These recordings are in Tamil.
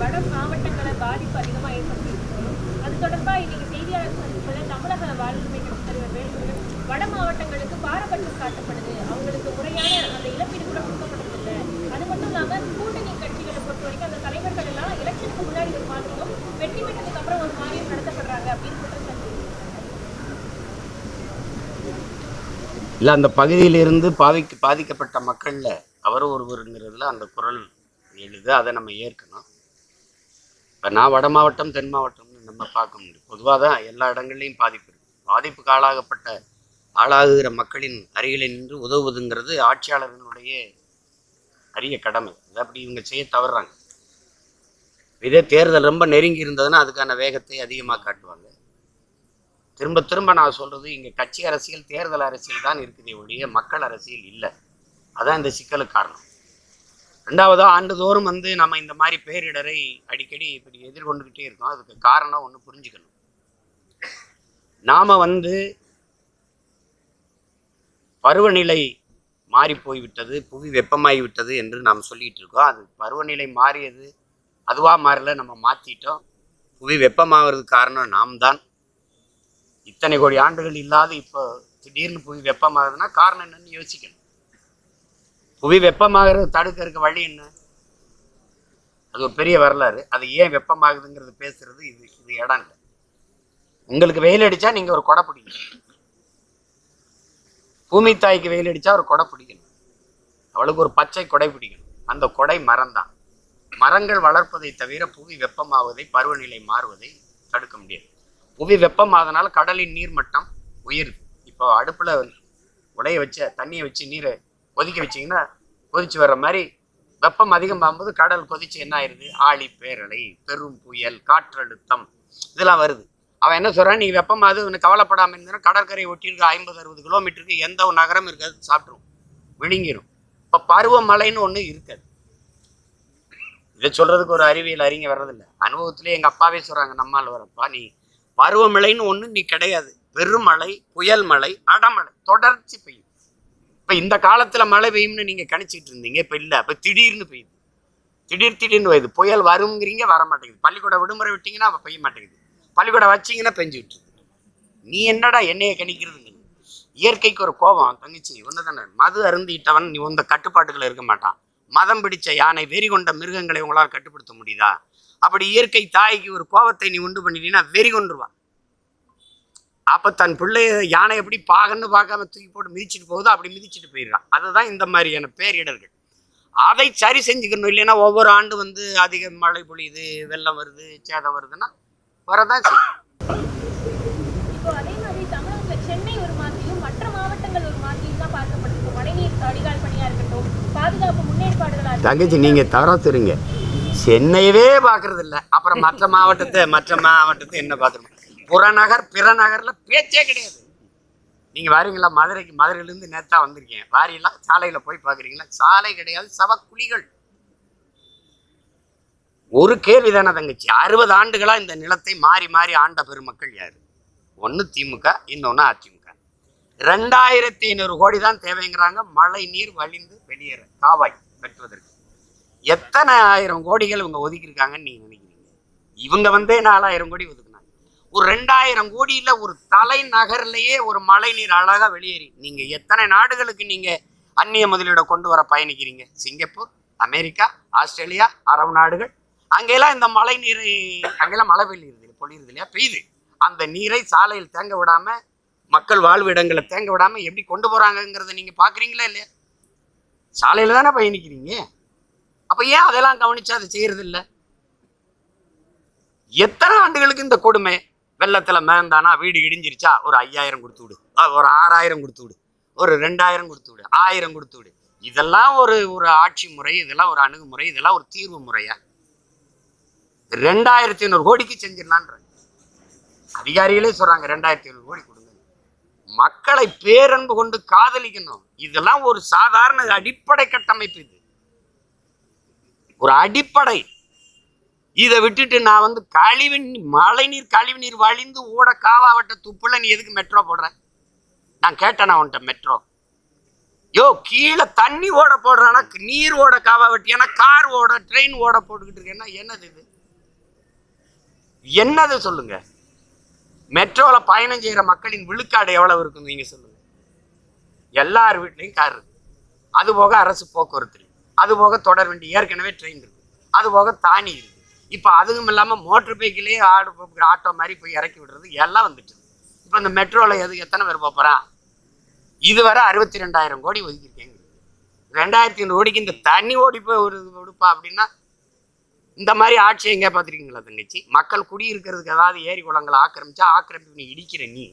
வட மாவட்டங்களை பாதிப்பு அதிகமாக ஏற்படுத்தி அது தொடர்பா இன்னைக்கு செய்தியாளர் சந்திப்பில் தமிழக வாழ்வுரிமை கட்சி தலைவர் வேலுமணி வட மாவட்டங்களுக்கு பாரபட்சம் காட்டப்படுது. அவங்களுக்கு முறையான அந்த இழப்பீடு கூட கொடுக்கப்படுறதில்லை அது மட்டும் இல்லாமல் கூட்டணி கட்சிகளை பொறுத்த வரைக்கும் அந்த தலைவர்கள் எல்லாம் எலெக்ஷனுக்கு முன்னாடி ஒரு மாதிரியும் வெற்றி பெற்றதுக்கு அப்புறம் ஒரு மாதிரியும் நடத்தப்படுறாங்க அப்படின்னு குற்றச்சாட்டு இல்லை அந்த பகுதியிலிருந்து பாதிக்க பாதிக்கப்பட்ட மக்களில் அவரும் ஒருவருங்கிறதுல அந்த குரல் எழுது அதை நம்ம ஏற்கணும். இப்போ நான் வட மாவட்டம் தென் மாவட்டம்னு நம்ம பார்க்க முடியும். பொதுவாக தான் எல்லா இடங்கள்லையும் பாதிப்பு இருக்குது பாதிப்புக்கு ஆளாகப்பட்ட ஆளாகுகிற மக்களின் அருகில் நின்று உதவுவதுங்கிறது ஆட்சியாளர்களுடைய அரிய கடமை. அது அப்படி இவங்க செய்ய தவறுறாங்க இதே தேர்தல் ரொம்ப நெருங்கி இருந்ததுன்னா அதுக்கான வேகத்தை அதிகமாக காட்டுவாங்க. திரும்ப திரும்ப நான் சொல்றது இங்க கட்சி அரசியல் தேர்தல் அரசியல் தான் இருக்குதே ஒழிய மக்கள் அரசியல் இல்லை. அதான் இந்த சிக்கலுக்கு காரணம். ரெண்டாவது ஆண்டுதோறும் வந்து நம்ம இந்த மாதிரி பேரிடரை அடிக்கடி இப்படி எதிர்கொண்டுகிட்டே இருக்கோம். அதுக்கு காரணம் ஒன்று புரிஞ்சுக்கணும். நாம் வந்து பருவநிலை மாறி போய்விட்டது புவி வெப்பமாகிவிட்டது என்று நாம் சொல்லிகிட்டு இருக்கோம். அது பருவநிலை மாறியது அதுவாக மாறல நம்ம மாற்றிட்டோம் புவி வெப்பமாகிறதுக்கு காரணம் நாம் தான் இத்தனை கோடி ஆண்டுகள் இல்லாத இப்போ திடீர்னு புவி வெப்பமாகுதுன்னா காரணம் என்னன்னு யோசிக்கணும். புவி வெப்பமாகிறது தடுக்கிறதுக்கு வழி என்ன? அது ஒரு பெரிய வரலாறு. அது ஏன் வெப்பமாகுதுங்கிறது பேசுறது இது இது இடம் இல்லை. உங்களுக்கு வெயில் அடிச்சா நீங்க ஒரு கொடை பிடிக்கணும் பூமி தாய்க்கு வெயில் அடிச்சா ஒரு கொடை பிடிக்கணும். அவளுக்கு ஒரு பச்சை கொடை பிடிக்கணும். அந்த கொடை மரம் தான் மரங்கள் வளர்ப்பதை தவிர புவி வெப்பமாவதை பருவநிலை மாறுவதை தடுக்க முடியாது. புவி வெப்பமாகனால கடலின் நீர்மட்டம் உயருது. இப்போ அடுப்புல உடைய வச்ச தண்ணியை வச்சு நீரை கொதிக்க வச்சீங்கன்னா கொதிச்சு வர்ற மாதிரி வெப்பம் அதிகமாகும்போது கடல் கொதிச்சு என்ன ஆயிருது? ஆழி பேரலை பெரும் புயல் காற்றழுத்தம் இதெல்லாம் வருது. அவன் என்ன சொல்றான்? நீ வெப்பமாவது உனக்கு கவலைப்படாமல் இருந்தா கடற்கரை ஒட்டியிருக்க ஐம்பது அறுபது கிலோமீட்டருக்கு எந்த ஒரு நகரம் இருக்காது. சாப்பிட்ரும் விழுங்கிரும். இப்போ பருவமழைன்னு ஒன்று இருக்காது. இதை சொல்றதுக்கு ஒரு அறிவியல் அறிஞர் வர்றதில்ல. அனுபவத்திலே எங்கள் அப்பாவே சொல்றாங்க நம்மால் வரப்பா நீ பருவமழைன்னு ஒன்று நீ கிடையாது. பெருமழை புயல் மழை அடமழை தொடர்ச்சி பெய்யும். இப்போ இந்த காலத்தில் மழை பெய்யும்னு நீங்கள் கணிச்சிட்டு இருந்தீங்க இப்போ இல்லை. இப்போ திடீர்னு பெய்யுது. திடீர் திடீர்னு பெய்யுது. புயல் வருங்கிறீங்க வர மாட்டேங்குது. பள்ளிக்கூட விடுமுறை விட்டீங்கன்னா அப்போ பெய்ய மாட்டேங்குது. பள்ளிக்கூடம் வச்சீங்கன்னா பெஞ்சுட்டு நீ என்னடா என்னைய கணிக்கிறது நீ இயற்கைக்கு ஒரு கோபம். தங்கச்சி ஒன்று தானே மது அருந்திட்டவன் நீ உந்த கட்டுப்பாட்டுகள் இருக்க மாட்டான். மதம் பிடிச்ச யானை வெறி கொண்ட மிருகங்களை உங்களால் கட்டுப்படுத்த முடியுதா? அப்படி இயற்கை தாய்க்கு ஒரு கோபத்தை நீ உண்டு பண்ணிட்டீங்கன்னா வெறி கொண்டுருவான் அப்ப தன் பிள்ளைய யானை எப்படி பாகன்னு பார்க்காம தூக்கி போட்டு மிதிச்சிட்டு போகுதோ அப்படி மிதிச்சிட்டு போயிடுறான். அதுதான் இந்த மாதிரியான பேரிடர்கள். அதை சரி செஞ்சுக்கணும். இல்லைன்னா ஒவ்வொரு ஆண்டு வந்து அதிக மழை பொழியுது வெள்ளம் வருது சேதம் வருதுன்னா வரதான் செய்யும். தங்கச்சி நீங்க தவறா தெரியுங்க சென்னையவே பார்க்கறது இல்ல அப்புறம் மற்ற மாவட்டத்தை மற்ற மாவட்டத்தை என்ன பார்த்துருமா புறநகர் பிறநகர்ல பேச்சே கிடையாது. நீங்க வாரீங்களா? மதுரைக்கு மதுரையிலேருந்து நேத்தா வந்திருக்கேன். வாரீங்களா? சாலையில போய் பார்க்குறீங்களா சாலை கிடையாது சவக்குழிகள். ஒரு கேள்வி தானே தங்கச்சி. அறுபது ஆண்டுகளா இந்த நிலத்தை மாறி மாறி ஆண்ட பெருமக்கள் யாரு? ஒன்று திமுக இன்னொன்று அதிமுக. ரெண்டாயிரத்தி ஐநூறு கோடி தான் தேவைங்கிறாங்க. மழை நீர் வழிந்து வெளியேற காவாய் வெட்டுவதற்கு. எத்தனை ஆயிரம் கோடிகள் இவங்க ஒதுக்கியிருக்காங்கன்னு நீங்க நினைக்கிறீங்க? இவங்க வந்தே நாலாயிரம் கோடி ஒதுக்கு ஒரு ரெண்டாயிரம் கோடியில ஒரு தலைநகர்லேயே ஒரு மழை நீர் வெளியேறி. நீங்கள் எத்தனை நாடுகளுக்கு நீங்கள் அந்நிய முதலீடை கொண்டு வர பயணிக்கிறீங்க? சிங்கப்பூர் அமெரிக்கா ஆஸ்திரேலியா அரபு நாடுகள். அங்கெல்லாம் இந்த மழை நீர் அங்கெல்லாம் மழை பெய்யுறது இல்லை பொழியுறது இல்லையா பெய்யுது. அந்த நீரை சாலையில் தேங்க விடாம மக்கள் வாழ்வு இடங்களை தேங்க விடாமல் எப்படி கொண்டு போகிறாங்கங்கிறத நீங்கள் பார்க்குறீங்களா இல்லையா? சாலையில் தானே பயணிக்கிறீங்க? அப்போ ஏன் அதெல்லாம் கவனிச்சு அதை செய்கிறது இல்லை? எத்தனை ஆண்டுகளுக்கு இந்த கொடுமை? வெள்ளத்துல மேந்தானா வீடு இடிஞ்சிருச்சா ஒரு ஐயாயிரம் கொடுத்து விடு. ஒரு ஆறாயிரம் கொடுத்து விடு. ஒரு ரெண்டாயிரம் கொடுத்து விடு. ஆயிரம் கொடுத்து விடு. இதெல்லாம் ஒரு ஒரு ஆட்சி முறை இதெல்லாம் ஒரு அணுகுமுறை இதெல்லாம் ஒரு தீர்வு முறையா? ரெண்டாயிரத்தி ஐநூறு கோடிக்கு செஞ்சிடலான்ற. அதிகாரிகளே சொல்றாங்க ரெண்டாயிரத்தி ஐநூறு கோடி கொடுங்க. மக்களை பேரன்பு கொண்டு காதலிக்கணும். இதெல்லாம் ஒரு சாதாரண அடிப்படை கட்டமைப்பு இது. ஒரு அடிப்படை. இதை விட்டுட்டு நான் வந்து கழிவு மழை நீர் கழிவு நீர் வழிந்து ஓட காவாவட்ட துப்புல நீ எதுக்கு மெட்ரோ போடுற? நான் கேட்டேன் உன்ட்ட மெட்ரோ யோ கீழே தண்ணி ஓட போடுறானா நீர் ஓட காவா வெட்டியானா கார் ஓட ட்ரெயின் ஓட போட்டுக்கிட்டு இருக்கேன்னா என்னது இது? என்னது சொல்லுங்க? மெட்ரோவில் பயணம் செய்கிற மக்களின் விழுக்காடு எவ்வளவு இருக்கும் நீங்க சொல்லுங்க. எல்லார் வீட்லேயும் கார் இருக்கு. அது போக அரசு போக்குவரத்து அது போக தொடர் வண்டி ஏற்கனவே ட்ரெயின் இருக்கு. அது போக தானி இருக்கு. இப்போ அதுவும் இல்லாமல் மோட்டர் பைக்கிலேயே ஆடு ஆட்டோ மாதிரி போய் இறக்கி விடுறது எல்லாம் வந்துட்டு இப்போ இந்த மெட்ரோவில் எது எத்தனை பேர் போகிறான் இதுவரை அறுபத்தி ரெண்டாயிரம் கோடி ஒதுக்கியிருக்கேங்க. ரெண்டாயிரத்தி ஐநூறு கோடிக்கு இந்த தண்ணி ஓடி போய் ஒரு விடுப்பா அப்படின்னா இந்த மாதிரி ஆட்சியை எங்கே பார்த்துருக்கீங்களா தங்கச்சி? மக்கள் குடியிருக்கிறதுக்கு ஏதாவது ஏரி குளங்களை ஆக்கிரமிச்சா ஆக்கிரமிப்பு நீ இடிக்கிற நீ.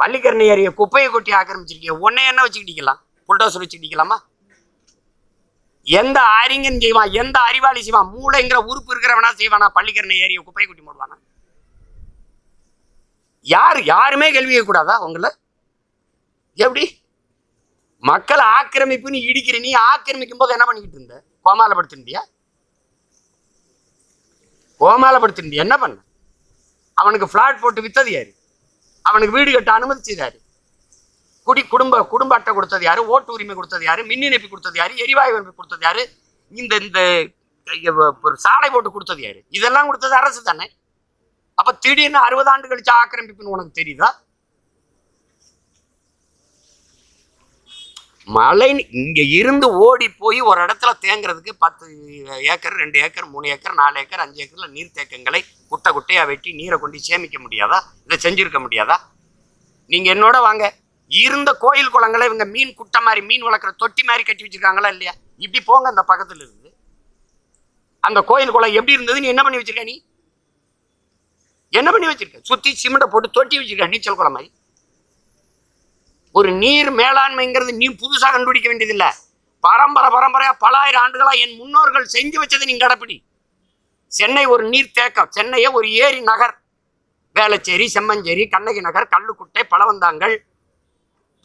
பள்ளிக்கரணை ஏரியை குப்பையை கொட்டி ஆக்கிரமிச்சிருக்கிய. உன்னை என்ன வச்சுக்கிட்டிக்கலாம் புல்டோசர் வச்சுக்கிட்டிக்கலாமா எந்த அறிஞன் செய்வான்? எந்த அறிவாளி செய்வான்? மூளைங்கிற உறுப்பு இருக்கிறவனா செய்வானா? பள்ளிக்கரணை ஏரிய குப்பை கொட்டி போடுவானா? யார் யாருமே கேள்வி கேட்கக்கூடாதா உங்களை? எப்படி? மக்களை ஆக்கிரமிப்புன்னு இடிக்கிற நீ ஆக்கிரமிக்கும் போது என்ன பண்ணிக்கிட்டு இருந்த? கோமாலப்படுத்திருந்தியா கோமாலப்படுத்திருந்தியா என்ன பண்ண? அவனுக்கு ஃப்ளாட் போட்டு வித்தது யாரு? அவனுக்கு வீடு கட்ட அனுமதிச்சது யாரு? குடி குடும்ப குடும்ப அட்டை கொடுத்தது யாரு? ஓட்டு உரிமை கொடுத்தது யாரு? மின் இணைப்பு கொடுத்தது யாரு? எரிவாயு இணைப்பு கொடுத்தது யாரு? இந்த இந்த ஒரு சாலை போட்டு கொடுத்தது யாரு? இதெல்லாம் கொடுத்தது அரசு தானே? அப்ப திடீர்னு அறுபது ஆண்டு கழிச்சு ஆக்கிரமிப்புன்னு உனக்கு தெரியுதா? மழை இங்க இருந்து ஓடி போய் ஒரு இடத்துல தேங்குறதுக்கு பத்து ஏக்கர் ரெண்டு ஏக்கர் மூணு ஏக்கர் நாலு ஏக்கர் அஞ்சு ஏக்கர்ல நீர் தேக்கங்களை குட்டை குட்டையா வெட்டி நீரை கொண்டு சேமிக்க முடியாதா? இதை செஞ்சிருக்க முடியாதா? நீங்க என்னோட வாங்க. இருந்த கோயில் குளங்களை இவங்க மீன் குட்டை மாதிரி மீன் வளர்க்குற தொட்டி மாதிரி கட்டி வச்சிருக்காங்களா இல்லையா? இப்படி போங்க அந்த பக்கத்தில் இருந்து அந்த கோயில் குளம் எப்படி இருந்தது? நீ என்ன பண்ணி வச்சிருக்க நீ? என்ன பண்ணி வச்சிருக்க? சுற்றி சிமெண்ட்டை போட்டு தொட்டி வச்சிருக்க நீச்சல் குளம் மாதிரி. ஒரு நீர் மேலாண்மைங்கிறது நீ புதுசாக கண்டுபிடிக்க வேண்டியதில்லை. பரம்பரை பரம்பரையாக பல ஆயிரம் ஆண்டுகளாக என் முன்னோர்கள் செஞ்சு வச்சதை நீ கடைப்பிடி. சென்னை ஒரு நீர் தேக்கம். சென்னையை ஒரு ஏரி நகர். வேளச்சேரி செம்மஞ்சேரி கண்ணகி நகர் கல்லுக்குட்டை பழவந்தாங்கல்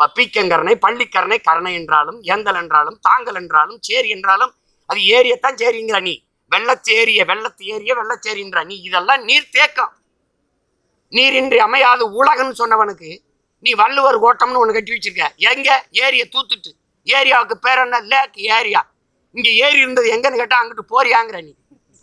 ப- பீக்கங்கரணை பள்ளிக்கரணை கரணை என்றாலும் ஏந்தல் என்றாலும் தாங்கல் என்றாலும் சேரி என்றாலும் அது ஏரியத்தான் சேரிங்கிற நீ. வெள்ளச்சேரிய வெள்ளத்து ஏரிய வெள்ளச்சேரின்ற நீ. இதெல்லாம் நீர் தேக்கம். நீரின்றி அமையாது உலகம்னு சொன்னவனுக்கு நீ வள்ளுவர் கோட்டம்னு ஒன்று கட்டி வச்சிருக்க. எங்க? ஏரியை தூத்துட்டு. ஏரியாவுக்கு பேர் என்ன? Lake area. இங்க ஏரி இருந்தது எங்கன்னு கேட்டா அங்கிட்டு போறியாங்கிற நீ.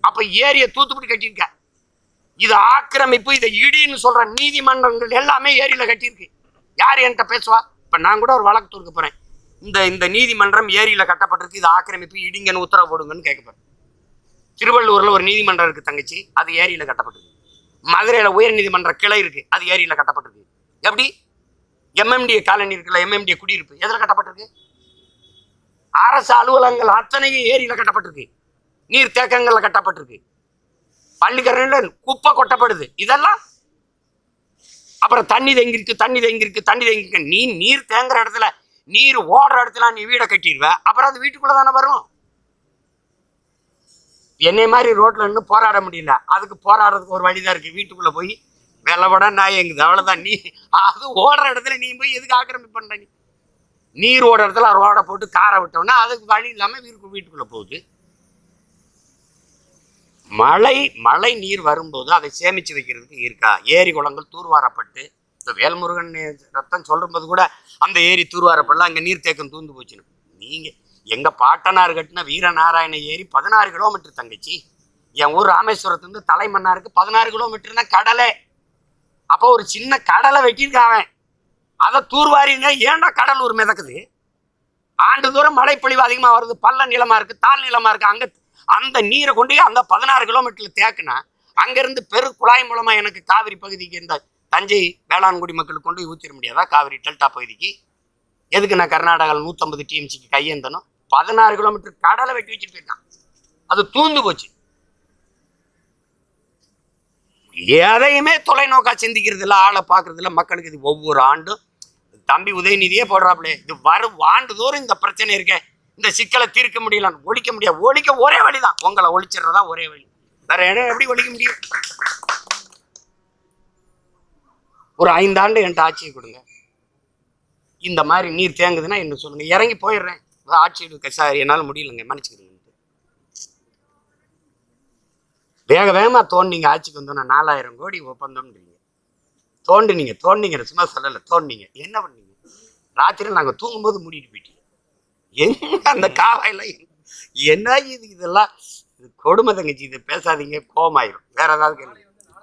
அப்ப ஏரியை தூத்துப்பிட்டு கட்டியிருக்க. இது ஆக்கிரமிப்பு இதை இடின்னு சொல்ற நீதிமன்றங்கள் எல்லாமே ஏரியில கட்டியிருக்கு. யார் என்கிட்ட பேசுவா? இப்போ நான் கூட ஒரு வழக்கு தொடுக்க போகிறேன் இந்த இந்த நீதிமன்றம் ஏரியில் கட்டப்பட்டிருக்கு இது ஆக்கிரமிப்பு இடிங்கன்னு உத்தரவு போடுங்கன்னு கேட்க திருவள்ளூரில் ஒரு நீதிமன்றம் இருக்குது தங்கச்சி அது ஏரியில் கட்டப்பட்டிருக்கு. மதுரையில் உயர் நீதிமன்ற கிளை இருக்குது அது ஏரியில் கட்டப்பட்டிருக்கு. எப்படி? எம்எம்டி காலனி இருக்குல்ல எம்எம்டி குடியிருப்பு எதில் கட்டப்பட்டிருக்கு? அரசு அலுவலகங்கள் அத்தனையும் ஏரியில் கட்டப்பட்டிருக்கு. நீர் தேக்கங்கள்ல கட்டப்பட்டிருக்கு. பள்ளிக்கரணில் குப்பை கொட்டப்படுது. இதெல்லாம் அப்புறம் தண்ணி தேங்கிருக்கு தண்ணி தேங்கிருக்கு தண்ணி தேங்கிருக்கு. நீ நீர் தேங்குற இடத்துல நீர் ஓடுற இடத்துல நீ வீடை கட்டிடுவ. அப்புறம் அது வீட்டுக்குள்ள தானே வரும் என்னை மாதிரி ரோட்ல நின்று போராட முடியல. அதுக்கு போராடுறதுக்கு ஒரு வழிதான் இருக்கு. வீட்டுக்குள்ள போய் வெள்ளப்பட நாய் எங்குது அவ்வளவுதான். நீ அது ஓடுற இடத்துல நீ போய் எதுக்கு ஆக்கிரமிப்பு பண்ற நீ? நீர் ஓடுற இடத்துல ரோடை போட்டு காரை விட்டோம்னா அதுக்கு வழி இல்லாம வீட்டுக்கு வீட்டுக்குள்ள போகுது. மழை மழை நீர் வரும்போது அதை சேமித்து வைக்கிறதுக்கு இருக்கா? ஏரி குளங்கள் தூர்வாரப்பட்டு இந்த வேல்முருகன் ரத்தம் சொல்லும்போது கூட அந்த ஏரி தூர்வாரப்படலாம் அங்கே நீர் தேக்கம் தூந்து போச்சுன்னு. நீங்கள் எங்கள் பாட்டனார் கட்டின வீரநாராயண ஏரி பதினாறு கிலோமீட்டர் தங்கச்சி. என் ஊர் ராமேஸ்வரத்துலேருந்து தலைமன்னாருக்கு பதினாறு கிலோமீட்டர்னா கடலே. அப்போ ஒரு சின்ன கடலை வெட்டியிருக்கான் அவன். அதை தூர்வாரிங்க ஏன்டா கடலூர் மிதக்குது? ஆண்டு தூரம் மழைப்பொழிவு அதிகமாக வருது பள்ள நிலமாக இருக்குது தாழ் நிலமாக இருக்குது அங்கே அந்த நீரை கொண்டு போய் அந்த பதினாறு கிலோமீட்டர்ல தேக்குனா அங்கிருந்து பெரு குழாய் மூலமா எனக்கு காவிரி பகுதிக்கு இந்த தஞ்சை வேளாண்குடி மக்களுக்கு கொண்டு போய் ஊத்திட முடியாதா? காவிரி டெல்டா பகுதிக்கு. எதுக்கு நான் கர்நாடகாவில் நூற்றம்பது டிஎம்சிக்கு கையேந்தனும் பதினாறு கிலோமீட்டர் கடலை வெட்டி வச்சுட்டு போயிருக்கான் அது தூந்து போச்சு. எதையுமே தொலைநோக்கா சிந்திக்கிறது இல்லை ஆளை பார்க்கறது இல்லை மக்களுக்கு இது ஒவ்வொரு ஆண்டும். தம்பி உதயநிதியே போடுறாப்புலே இது வரும் ஆண்டுதோறும் இந்த பிரச்சனை இருக்கேன் இந்த சிக்கலை தீர்க்க முடியல ஒழிக்க முடியாது. ஒழிக்க ஒரே வழிதான். உங்களை ஒழிச்சிடுறதா ஒரே வழி. வேற என்ன எப்படி ஒழிக்க முடியும்? ஒரு ஐந்தாண்டு என்கிட்ட ஆட்சியை கொடுங்க. இந்த மாதிரி நீர் தேங்குதுன்னா என்ன சொல்லுங்க? இறங்கி போயிடுறேன். ஆட்சி இருக்க சார் என்னால் முடியலங்க. மன்னிச்சுக்கிறீங்க வேக வேகமாக தோண்டிங்க ஆட்சிக்கு வந்தோன்னா நாலாயிரம் கோடி ஒப்பந்தம்ன்றீங்க தோண்டினீங்க. தோண்டிங்கிற சும்மா சொல்லலை. தோண்டிங்க என்ன பண்ணீங்க? ராத்திரி நாங்கள் தூங்கும்போது மூடிட்டு போயிட்டீங்க. எங்க அந்த காவாயில என்ன இது இதெல்லாம்? இது கொடுமை தங்கச்சி இது பேசாதீங்க கோமாயிரும் வேற ஏதாவது கேள்வி